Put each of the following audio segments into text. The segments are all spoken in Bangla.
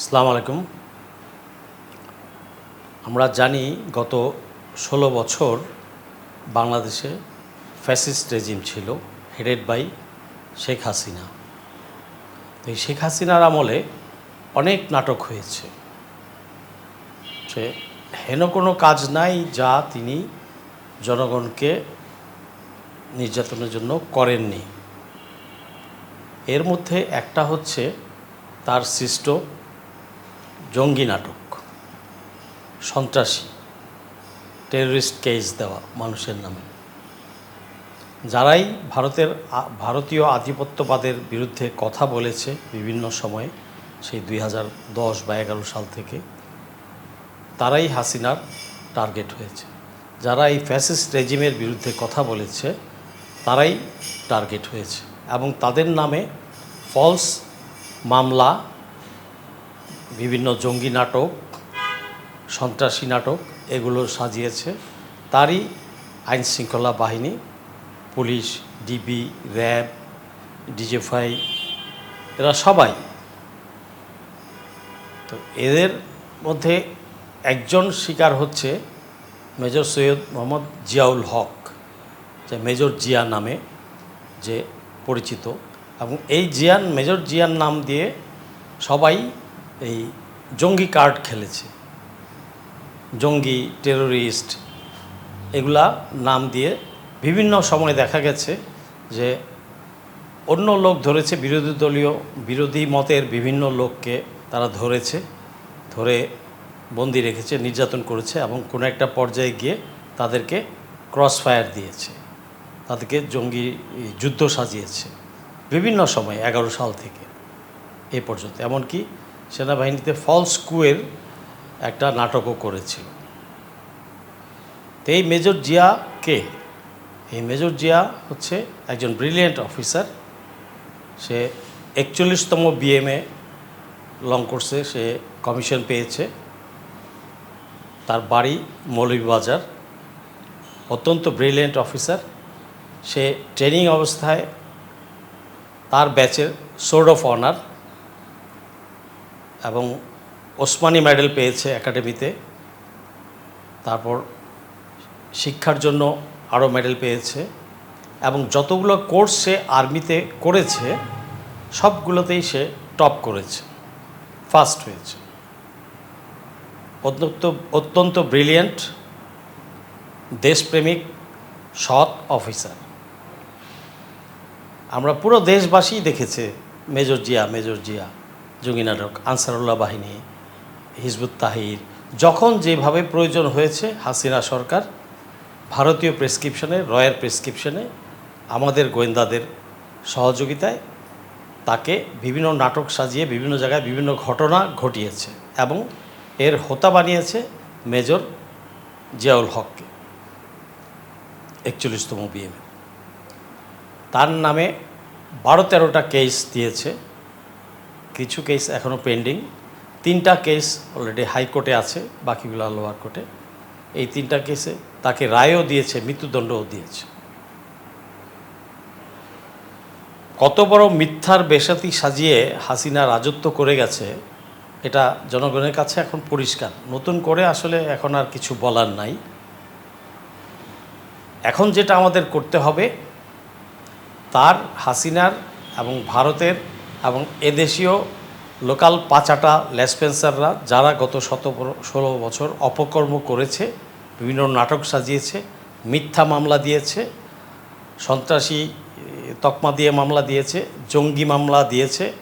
আসসালামু আলাইকুম। আমরা জানি গত ষোলো বছর বাংলাদেশে ফ্যাসিস্ট রেজিম ছিল, হেডেড বাই শেখ হাসিনা। তো এই শেখ হাসিনার আমলে অনেক নাটক হয়েছে। সে হেন কোনো কাজ নাই যা তিনি জনগণকে নির্যাতনের জন্য করেননি। এর মধ্যে একটা হচ্ছে তার সৃষ্ট জঙ্গি নাটক, সন্ত্রাসী টেররিস্ট কেস দেওয়া মানুষের নামে। যারাই ভারতের ভারতীয় আধিপত্যবাদের বিরুদ্ধে কথা বলেছে বিভিন্ন সময়ে, সেই দুই হাজার দশ বা এগারো সাল থেকে, তারাই হাসিনার টার্গেট হয়েছে। যারা এই ফ্যাসিস্ট রেজিমের বিরুদ্ধে কথা বলেছে, তারাই টার্গেট হয়েছে এবং তাদের নামে ফলস মামলা বিভিন্ন জঙ্গি নাটক, সন্ত্রাসী নাটক এগুলো সাজিয়েছে। তারই আইন শৃঙ্খলা বাহিনী, পুলিশ, ডিবি, র্যাব ডিজেফাই এরা সবাই। তো এদের মধ্যে একজন শিকার হচ্ছে মেজর সৈয়দ মোহাম্মদ জিয়াউল হক, যে মেজর জিয়া নামে যে পরিচিত। এবং এই জিয়ান, মেজর জিয়ার নাম দিয়ে সবাই এই জঙ্গি কার্ড খেলেছে। জঙ্গি টেরোরিস্ট এগুলা নাম দিয়ে বিভিন্ন সময় দেখা গেছে যে অন্য লোক ধরেছে, বিরোধী দলীয়, বিরোধী মতের বিভিন্ন লোককে তারা ধরেছে, ধরে বন্দি রেখেছে, নির্যাতন করেছে এবং কোনো একটা পর্যায়ে গিয়ে তাদেরকে ক্রস ফায়ার দিয়েছে, তাদেরকে জঙ্গি যুদ্ধ সাজিয়েছে, বিভিন্ন সময়, এগারো সাল থেকে এ পর্যন্ত। এমনকি সেনাবাহিনীতে ফলস কুয়ের একটা নাটকও করেছিল। তো এই মেজর জিয়া কে? এই মেজর জিয়া হচ্ছে একজন ব্রিলিয়েন্ট অফিসার সে একচল্লিশতম বিএমএ লং কোর্সে সে কমিশন পেয়েছে। তার বাড়ি মৌলভীবাজার। অত্যন্ত ব্রিলিয়েন্ট অফিসার সে ট্রেনিং অবস্থায় তার ব্যাচের সোর্ড অফ অনার এবং ওসমানী মেডেল পেয়েছে একাডেমিতে। তারপর শিক্ষার জন্য আরও মেডেল পেয়েছে এবং যতগুলো কোর্স সে আর্মিতে করেছে, সবগুলোতেই সে টপ করেছে, ফার্স্ট হয়েছে। অত্যন্ত অত্যন্ত ব্রিলিয়েন্ট, দেশপ্রেমিক, সৎ অফিসার। আমরা পুরো দেশবাসী দেখেছে, মেজর জিয়া মেজর জিয়া। জঙ্গি নাটক, আনসারুল্লাহ বাহিনী, হিজবুত তাহির, যখন যেভাবে প্রয়োজন হয়েছে হাসিনা সরকার, ভারতীয় প্রেসক্রিপশনে রয়্যাল প্রেসক্রিপশনে, আমাদের গোয়েন্দাদের সহযোগিতায় তাকে বিভিন্ন নাটক সাজিয়ে, বিভিন্ন জায়গায় বিভিন্ন ঘটনা ঘটিয়েছে এবং এর হোতা বানিয়েছে মেজর জিয়াউল হককে, একচল্লিশতম বিএমএ। তার নামে বারো তেরোটা কেস দিয়েছে। কিছু কেস এখনও পেন্ডিং তিনটা কেস অলরেডি হাইকোর্টে আছে, বাকিগুলো লোয়ার কোর্টে এই তিনটা কেসে তাকে রায়ও দিয়েছে, মৃত্যুদণ্ডও দিয়েছে। কত বড় মিথ্যার বেসাতি সাজিয়ে হাসিনা রাজত্ব করে গেছে, এটা জনগণের কাছে এখন পরিষ্কার। নতুন করে আসলে এখন আর কিছু বলার নাই। এখন যেটা আমাদের করতে হবে, তার, হাসিনার এবং ভারতের এবং এদেশীয় লোকাল পাচাটা লেসপেন্সাররা যারা গত শত ষোলো বছর অপকর্ম করেছে, বিভিন্ন নাটক সাজিয়েছে, মিথ্যা মামলা দিয়েছে, সন্ত্রাসী তকমা দিয়ে মামলা দিয়েছে, জঙ্গি মামলা দিয়েছে,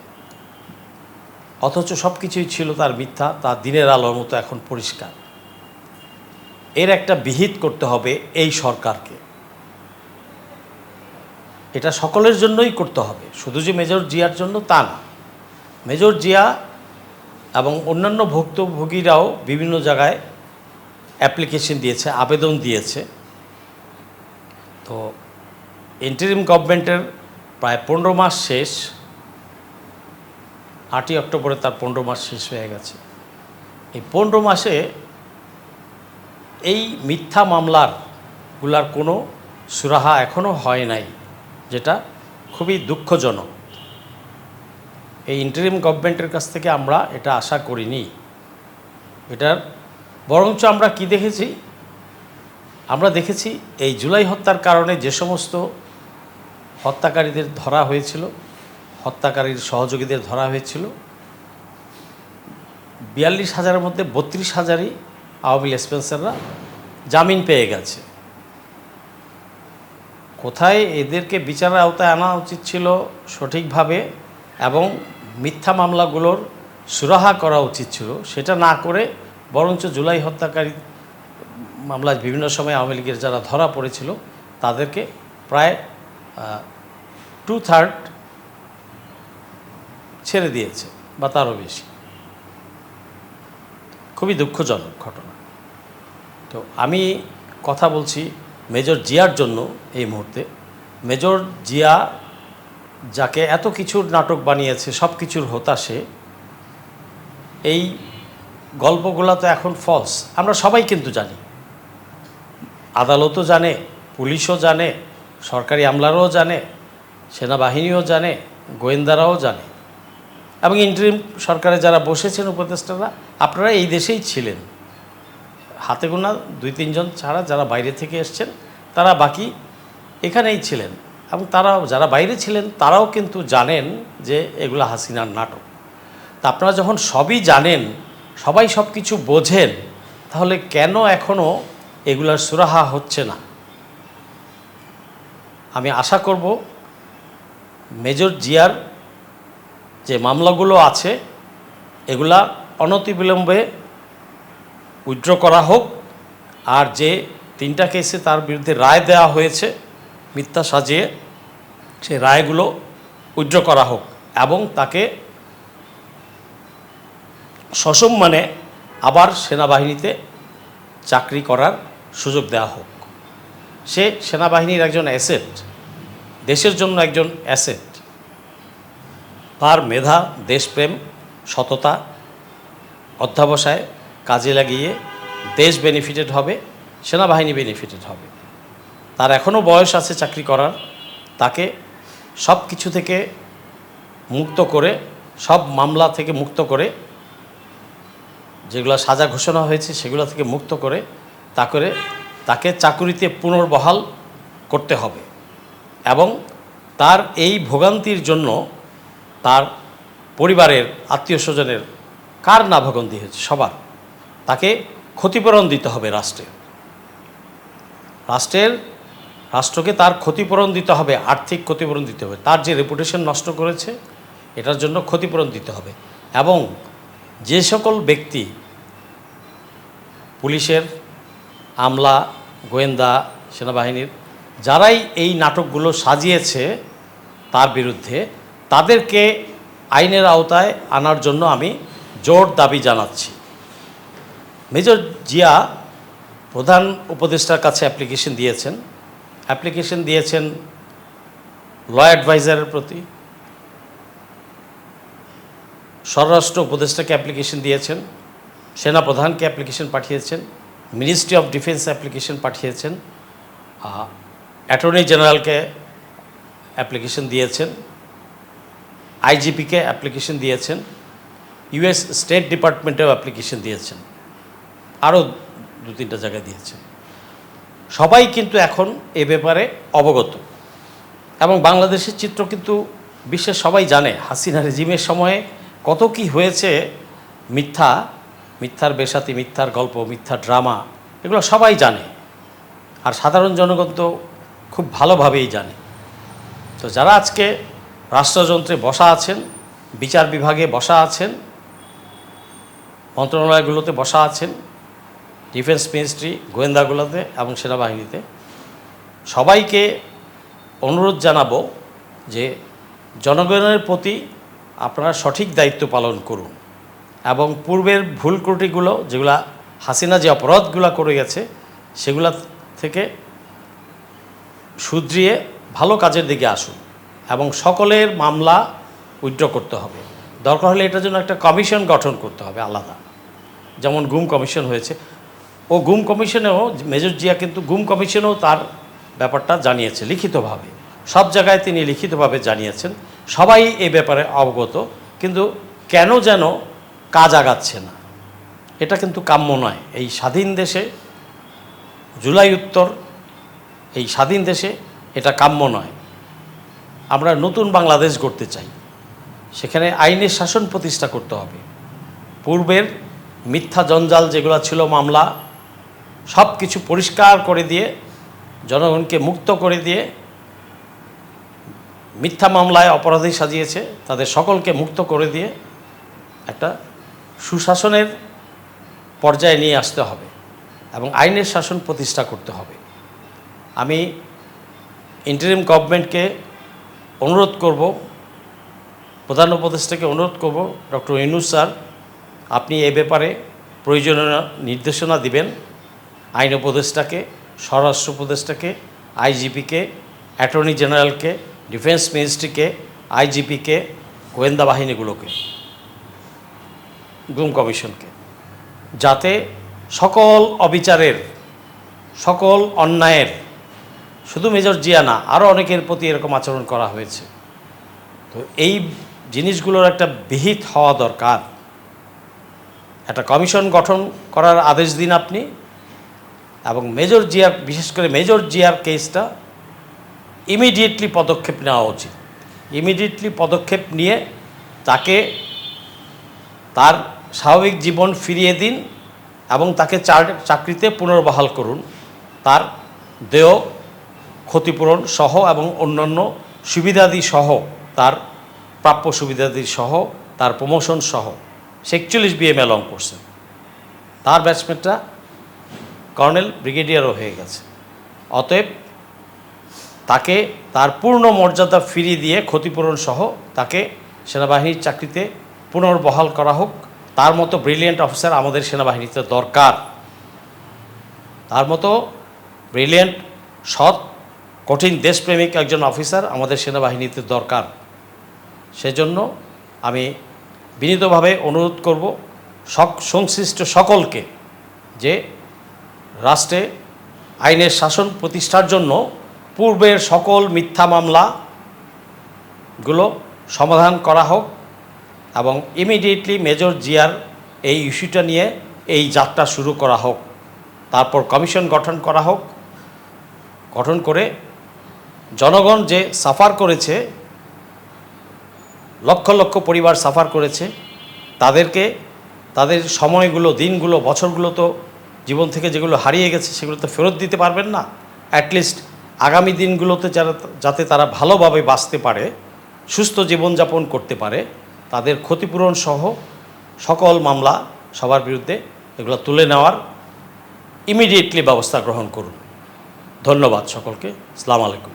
অথচ সব কিছুই ছিল তার মিথ্যা, তা দিনের আলোর মতো এখন পরিষ্কার। এর একটা বিহিত করতে হবে এই সরকারকে। এটা সকলের জন্যই করতে হবে। শুধু যে মেজর জিয়ার জন্য তা না। মেজর জিয়া এবং অন্যান্য ভুক্তভোগীরাও বিভিন্ন জায়গায় অ্যাপ্লিকেশন দিয়েছে, আবেদন দিয়েছে। তো ইন্টারিম গভর্নমেন্টের প্রায় পনেরো মাস শেষ। আটই অক্টোবরে তার পনেরো মাস শেষ হয়ে গেছে। এই পনেরো মাসে এই মিথ্যা মামলারগুলার কোনো সুরাহা এখনও হয় নাই। যেটা খুবই দুঃখজনক। এই ইন্টারিম গভর্নমেন্টের কাছ থেকে আমরা এটা আশা করিনি। এটার বরঞ্চ আমরা কি দেখেছি? আমরা দেখেছি এই জুলাই হত্যার কারণে যে সমস্ত হত্যাকারীদের ধরা হয়েছিল, হত্যাকারীর সহযোগীদের ধরা হয়েছিল। বিয়াল্লিশ হাজারের মধ্যে বত্রিশ হাজারই আওয়ামী স্পেন্সাররা জামিন পেয়ে গেছে। কোথায় এদেরকে বিচারের আওতায় আনা উচিত ছিল সঠিকভাবে এবং মিথ্যা মামলাগুলোর সুরাহা করা উচিত ছিল, সেটা না করে বরঞ্চ জুলাই হত্যাকারী মামলায় বিভিন্ন সময় আওয়ামী লীগের যারা ধরা পড়েছিল, তাদেরকে প্রায় টু থার্ড ছেড়ে দিয়েছে বা তারও বেশি। খুবই দুঃখজনক ঘটনা। তো আমি কথা বলছি মেজর জিয়ার জন্য এই মুহূর্তে। মেজর জিয়া যাকে এত কিছুর নাটক বানিয়েছে, সব কিছুর হতাশে, এই গল্পগুলো তো এখন ফলস আমরা সবাই কিন্তু জানি। আদালতও জানে, পুলিশও জানে, সরকারি আমলারাও জানে, সেনাবাহিনীও জানে, গোয়েন্দারাও জানে। এবং ইন্টারিম সরকারে যারা বসেছেন উপদেষ্টারা, আপনারা এই দেশেই ছিলেন। হাতে গোনা দুই, তিনজন ছাড়া যারা বাইরে থেকে এসছেন, তারা বাকি এখানেই ছিলেন। এবং তারা যারা বাইরে ছিলেন, তারাও কিন্তু জানেন যে এগুলো হাসিনার নাটক। তা আপনারা যখন সবই জানেন, সবাই সব কিছু বোঝেন, তাহলে কেন এখনও এগুলার সুরাহা হচ্ছে না? আমি আশা করব মেজর জিয়ার যে মামলাগুলো আছে, এগুলা অনতিবিলম্বে উইথড্র করা হোক, আর যে তিনটা কেসে তার বিরুদ্ধে রায় দেওয়া হয়েছে, মিথ্যা সাজিয়ে সেই রায়গুলো উইথড্র করা হোক এবং তাকে সসম্মানে আবার সেনাবাহিনীতে চাকরি করার সুযোগ দেওয়া হোক। সে সেনাবাহিনীর একজন অ্যাসেট, দেশের জন্য একজন অ্যাসেট। তার মেধা, দেশপ্রেম, সততা, অধ্যাবসায় কাজে লাগিয়ে দেশ বেনিফিটেড হবে, সেনাবাহিনী বেনিফিটেড হবে। তার এখনও বয়স আছে চাকরি করার। তাকে সব কিছু থেকে মুক্ত করে, সব মামলা থেকে মুক্ত করে, যেগুলো সাজা ঘোষণা হয়েছে সেগুলো থেকে মুক্ত করে, তা করে তাকে চাকুরিতে পুনর্বহাল করতে হবে। এবং তার এই ভোগান্তির জন্য তার পরিবারের আত্মীয় স্বজনের কার না ভোগান্তি হয়েছে? সবার। তাকে ক্ষতিপূরণ দিতে হবে রাষ্ট্রের রাষ্ট্রের, রাষ্ট্রকে তার ক্ষতিপূরণ দিতে হবে, আর্থিক ক্ষতিপূরণ দিতে হবে। তার যে রেপুটেশন নষ্ট করেছে, এটার জন্য ক্ষতিপূরণ দিতে হবে। এবং যে সকল ব্যক্তি পুলিশের, আমলা, গোয়েন্দা, সেনাবাহিনীর, যারাই এই নাটকগুলো সাজিয়েছে তার বিরুদ্ধে, তাদেরকে আইনের আওতায় আনার জন্য আমি জোর দাবি জানাচ্ছি। মেজর জিয়া প্রধান উপদেষ্টার কাছে অ্যাপ্লিকেশন দিয়েছেন। অ্যাপ্লিকেশন দিয়েছেন ল অ্যাডভাইজারের প্রতি। স্বরাষ্ট্র উপদেষ্টাকে অ্যাপ্লিকেশন দিয়েছেন। সেনাপ্রধানকে অ্যাপ্লিকেশন পাঠিয়েছেন। মিনিস্ট্রি অফ ডিফেন্স অ্যাপ্লিকেশন পাঠিয়েছেন। অ্যাটর্নি জেনারেলকে অ্যাপ্লিকেশন দিয়েছেন। আইজিপিকে অ্যাপ্লিকেশন দিয়েছেন। ইউএস স্টেট ডিপার্টমেন্টেও অ্যাপ্লিকেশন দিয়েছেন। আরও দু তিনটা জায়গায় দিয়েছেন সবাই কিন্তু এখন এ ব্যাপারে অবগত। এবং বাংলাদেশের চিত্র কিন্তু বিশ্বের সবাই জানে, হাসিনা রেজিমের সময়ে কত কি হয়েছে, মিথ্যা, মিথ্যার বেসাতি মিথ্যার গল্প, মিথ্যা ড্রামা, এগুলো সবাই জানে। আর সাধারণ জনগণ তো খুব ভালোভাবেই জানে। তো যারা আজকে রাষ্ট্রযন্ত্রে বসা আছেন, বিচার বিভাগে বসা আছেন, মন্ত্রণালয়গুলোতে বসা আছেন ডিফেন্স মিনিস্ট্রি গোয়েন্দাগুলোতে এবং সেনাবাহিনীতে সবাইকে অনুরোধ জানাব যে জনগণের প্রতি আপনারা সঠিক দায়িত্ব পালন করুন এবং পূর্বের ভুল ত্রুটিগুলো, যেগুলা হাসিনা যে অপরাধগুলো করে গেছে, সেগুলা থেকে শুধরিয়ে ভালো কাজের দিকে আসুন এবং সকলের মামলা উইথড্র করতে হবে। দরকার হলে এটার জন্য একটা কমিশন গঠন করতে হবে আলাদা। যেমন গুম কমিশন হয়েছে। ও গুম কমিশনেও, মেজর জিয়া কিন্তু গুম কমিশনেও তার ব্যাপারটা জানিয়েছে লিখিতভাবে। সব জায়গায় তিনি লিখিতভাবে জানিয়েছেন। সবাই এ ব্যাপারে অবগত, কিন্তু কেন যেন কাজ আগাচ্ছে না? এটা কিন্তু কাম্য নয়। এই স্বাধীন দেশে জুলাই উত্তর, এই স্বাধীন দেশে এটা কাম্য নয়। আমরা নতুন বাংলাদেশ গড়তে চাই। সেখানে আইনের শাসন প্রতিষ্ঠা করতে হবে। পূর্বের মিথ্যা জঞ্জাল যেগুলো ছিল মামলা সব কিছু পরিষ্কার করে দিয়ে, জনগণকে মুক্ত করে দিয়ে মিথ্যা মামলায় অপরাধী সাজিয়েছে, তাদের সকলকে মুক্ত করে দিয়ে একটা সুশাসনের পর্যায়ে নিয়ে আসতে হবে এবং আইনের শাসন প্রতিষ্ঠা করতে হবে। আমি ইন্টারিম গভর্নমেন্টকে অনুরোধ করব, প্রধান উপদেষ্টাকে অনুরোধ করব, ডক্টর ইনুস স্যার, আপনি এ ব্যাপারে প্রয়োজনীয় নির্দেশনা দিবেন। আইন উপদেষ্টাকে, স্বরাষ্ট্র উপদেষ্টাকে, আইজিপিকে, অ্যাটর্নি জেনারেলকে, ডিফেন্স মিনিস্ট্রিকে, আইজিপিকে, গোয়েন্দা বাহিনীগুলোকে, গুম কমিশনকে, যাতে সকল অবিচারের, সকল অন্যায়ের, শুধু মেজর জিয়া না আরও অনেকের প্রতি এরকম আচরণ করা হয়েছে। তো এই জিনিসগুলোর একটা বিহিত হওয়া দরকার। একটা কমিশন গঠন করার আদেশ দিন আপনি এবং মেজর জিয়ার, বিশেষ করে মেজর জিয়ার কেসটা ইমিডিয়েটলি পদক্ষেপ নেওয়া উচিত। ইমিডিয়েটলি পদক্ষেপ নিয়ে তাকে তার স্বাভাবিক জীবন ফিরিয়ে দিন এবং তাকে চাকরিতে পুনর্বহাল করুন। তার দেহ ক্ষতিপূরণ সহ এবং অন্যান্য সুবিধাদি সহ, তার প্রাপ্য সুবিধাদি সহ, তার প্রমোশন সহ। সে একচল্লিশ বিএম অ্যালং করছেন তার ব্যাচমেটটা কর্নেল ব্রিগেডিয়ারও হয়ে গেছে। অতএব তাকে তার পূর্ণ মর্যাদা ফিরিয়ে দিয়ে ক্ষতিপূরণ সহ তাকে সেনাবাহিনীর চাকরিতে পুনর্বহাল করা হোক। তার মতো ব্রিলিয়েন্ট অফিসার আমাদের সেনাবাহিনীতে দরকার। তার মতো ব্রিলিয়েন্ট, সৎ, কঠিন দেশপ্রেমিক একজন অফিসার আমাদের সেনাবাহিনীতে দরকার। সেজন্য আমি বিনীতভাবে অনুরোধ করব সক, সংশ্লিষ্ট সকলকে যে রাষ্ট্রে আইনের শাসন প্রতিষ্ঠার জন্য পূর্বের সকল মিথ্যা মামলাগুলো সমাধান করা হোক এবং ইমিডিয়েটলি মেজর জিয়ার এই ইস্যুটা নিয়ে এই যাত্রা শুরু করা হোক। তারপর কমিশন গঠন করা হোক। গঠন করে জনগণ যে সাফার করেছে, লক্ষ লক্ষ পরিবার সাফার করেছে, তাদেরকে তাদের সময়গুলো, দিনগুলো, বছরগুলো তো জীবন থেকে যেগুলো হারিয়ে গেছে সেগুলো তো ফেরত দিতে পারবেন না। অ্যাটলিস্ট আগামী দিনগুলোতে যারা, যাতে তারা ভালোভাবে বাঁচতে পারে, সুস্থ জীবনযাপন করতে পারে, তাদের ক্ষতিপূরণ সহ সকল মামলা সবার বিরুদ্ধে এগুলো তুলে নেওয়ার ইমিডিয়েটলি ব্যবস্থা গ্রহণ করুন। ধন্যবাদ সকলকে। সালাম আলাইকুম।